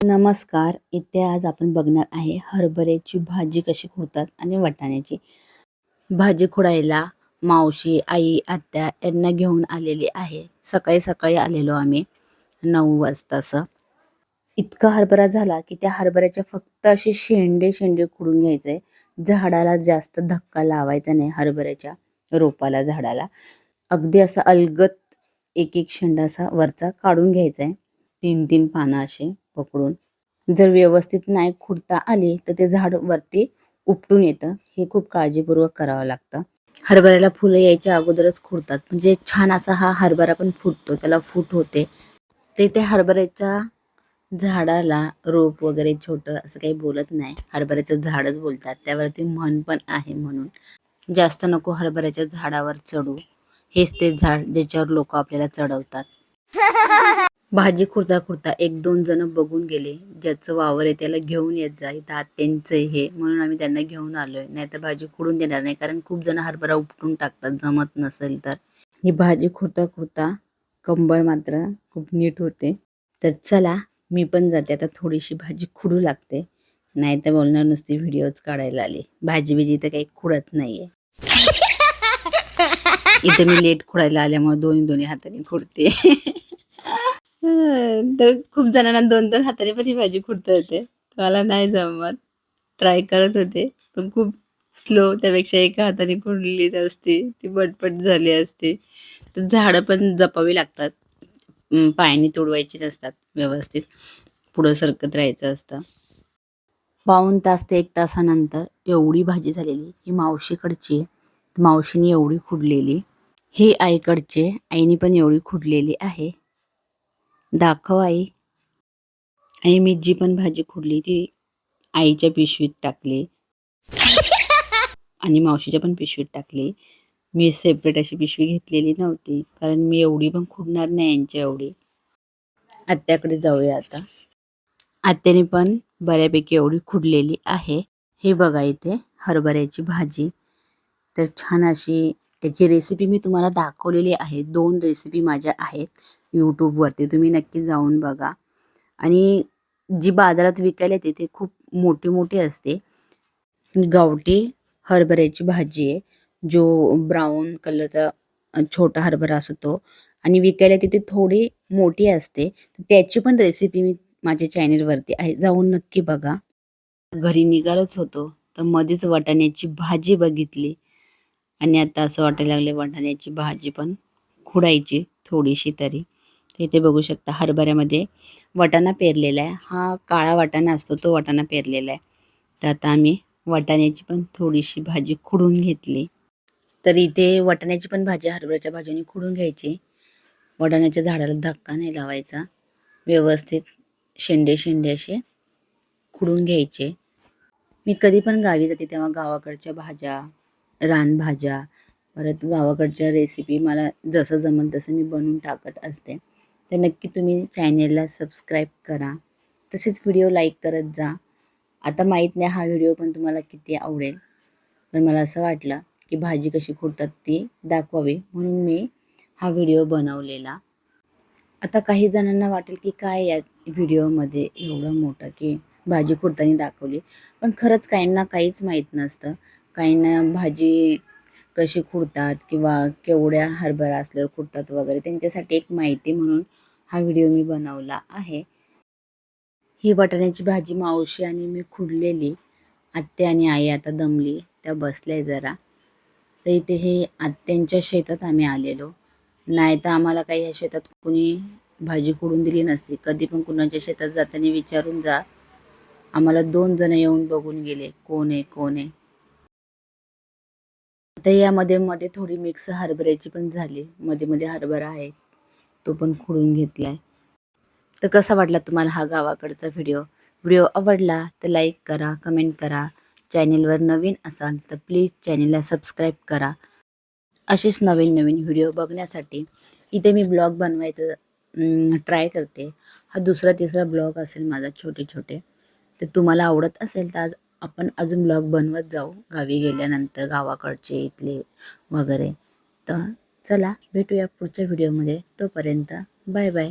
नमस्कार. इथे आज आपण बघणार आहे हरभऱ्याची भाजी कशी खुडतात आणि वाटाण्याची. भाजी खुडायला मावशी आई आत्या यांना घेऊन आलेली आहे. सकाळी सकाळी आलेलो आम्ही नऊ वाजता असं. इतका हरभरा झाला की त्या हरभऱ्याच्या फक्त असे शेंडे शेंडे खुडून घ्यायचे. झाडाला जास्त धक्का लावायचा नाही हरभऱ्याच्या रोपाला झाडाला. अगदी असा अलगत एक एक शेंडा असा वरचा काढून घ्यायचा आहे. तीन तीन पानं असे पकडून. जर व्यवस्थित नाही खुडता आली तर ते झाड वरती उपटून येतं. हे खूप काळजीपूर्वक करावं लागतं. हरभऱ्याला फुलं यायच्या अगोदरच खुडतात म्हणजे छान असा हा हरभरा पण फुटतो. त्याला फूट होते. ते त्या हरभऱ्याच्या झाडाला रोप वगैरे छोटं असं काही बोलत नाही. हरभऱ्याचं झाडच बोलतात. त्यावरती म्हण पण आहे म्हणून. जास्त नको हरभऱ्याच्या झाडावर चढू. हेच ते झाड ज्याच्यावर लोक आपल्याला चढवतात. भाजी खुरता खुडता एक दोन जण बघून गेले. ज्याचं वावर आहे त्याला घेऊन येत जा. इथं आत्यांचं हे. म्हणून आम्ही त्यांना घेऊन आलोय. नाही तर भाजी खुडून देणार नाही. कारण खूप जण हरभरा उपटून टाकतात. जमत नसेल तर. ही भाजी खुरता खुडता कंबर मात्र खूप नीट होते. तर चला मी पण जाते. आता थोडीशी भाजी खुडू लागते. नाही तर बोलणार नुसती व्हिडिओज काढायला आली. भाजी बिजी तर काही खुडत नाहीये. इथे मी लेट खुडायला आल्यामुळे दोन्ही दोन्ही हाताने खुडते. तर खूप जणांना दोन दोन हाताने पण ही भाजी खुडता येते. मला नाही जमत. ट्राय करत होते पण खूप स्लो त्यापेक्षा एका हाताने खुडली असती ती बटपट झाली असती. तर झाडं पण जपावी लागतात. अं, पायाने तोडवायची नसतात व्यवस्थित. पुढं सरकत राहायचं असतं. पाऊण तास ते एक तासानंतर एवढी भाजी झालेली ही मावशीकडची. आहे. मावशीने एवढी खुडलेली. हे आईकडचे आईने पण एवढी खुडलेली आहे. दाखव आई. आणि मी जी पण भाजी खुडली ती. आईच्या पिशवीत टाकली. आणि मावशीच्या पण पिशवीत टाकली. मी सेपरेट अशी पिशवी घेतलेली नव्हती. कारण मी एवढी पण खुडणार नाही यांच्या एवढी. आत्याकडे जाऊया आता. आत्याने पण बऱ्यापैकी एवढी खुडलेली आहे. हे बघा इथे हरभऱ्याची भाजी. तर छान अशी याची रेसिपी मी तुम्हाला दाखवलेली आहे. दोन रेसिपी माझ्या आहेत. यूट्यूबवरती तुम्ही नक्की जाऊन बघा. आणि जी बाजारात विकायला येते ती खूप मोठी मोठी असते. गावठी हरभऱ्याची भाजी आहे. जो ब्राऊन कलरचा छोटा हरभरा असतो. आणि विकायला तिथे थोडी मोठी असते. त्याची पण रेसिपी मी माझ्या चॅनेलवरती आहे. जाऊन नक्की बघा. घरी निघालोच होतो तर मध्येच वाटाण्याची भाजी बघितली. आणि आता असं वाटायला लागले वाटाण्याची भाजी पण खुडायची थोडीशी तरी. इथे बघू शकता हरभऱ्यामध्ये वाटाणा पेरलेला आहे. हा काळा वाटाणा असतो तो वाटाणा पेरलेला आहे. तर आता आम्ही वाटाण्याची पण थोडीशी भाजी खुडून घेतली. तर इथे वाटाण्याची पण भाजी हरभऱ्याच्या भाजीने खुडून घ्यायची. वाटाण्याच्या झाडाला धक्का नाही लावायचा. व्यवस्थित शेंडे शेंडे असे खुडून घ्यायचे. मी कधी पण गावी जाते तेव्हा गावाकडच्या भाज्या रानभाज्या परत गावाकडच्या रेसिपी मला जसं जमल तसं मी बनवून टाकत असते. तर नक्की तुम्ही चॅनेलला सबस्क्राईब करा. तसेच व्हिडिओ लाईक करत जा. आता माहीत नाही हा व्हिडिओ पण तुम्हाला किती आवडेल. पण मला असं वाटलं की भाजी कशी खुडतात ती दाखवावी. म्हणून मी हा व्हिडिओ बनवलेला. आता काही जणांना वाटेल की काय या व्हिडिओमध्ये एवढं मोठं की भाजी खुडताना दाखवली. पण खरंच काहींना काहीच माहीत नसतं. काहींना भाजी कशी खुडतात किंवा केवढ्या हरभरा असल्यावर खुडतात वगैरे त्यांच्यासाठी एक माहिती म्हणून हा व्हिडिओ मी बनवला आहे. ही वाटाण्याची भाजी मावशी आणि मी खुडलेली आत्या आणि आई आता दमली. त्या बसल्या जरा. तर इथे हे आत्यांच्या शेतात आम्ही आलेलो. नाही तर आम्हाला काही ह्या शेतात कुणी भाजी खुडून दिली नसती. कधी पण कुणाच्या शेतात जाताना विचारून जा. आम्हाला दोन जण येऊन बघून गेले. कोण आहे कोण आहे? आता यामध्ये मध्ये थोडी मिक्स हरभऱ्याची पण झाली. मध्ये मध्ये हरभरा आहे. तो पण खुडून घेतलाय. तर कसा वाटला तुम्हाला हा गावाकडचा व्हिडिओ व्हिडिओ आवडला तर लाईक करा कमेंट करा. चॅनेलवर नवीन असाल तर प्लीज चॅनेलला सबस्क्राईब करा. असेच नवीन नवीन व्हिडिओ बघण्यासाठी इथे मी ब्लॉग बनवायचं ट्राय करते. हा दुसरा तिसरा ब्लॉग असेल माझा छोटे छोटे. तर तुम्हाला आवडत असेल तर आज आपण अजून ब्लॉग बनवत जाऊ गावी गेल्यानंतर गावाकडचे इथले वगैरे. तर चला भेटूया पुढच्या व्हिडिओमध्ये तोपर्यंत बाय बाय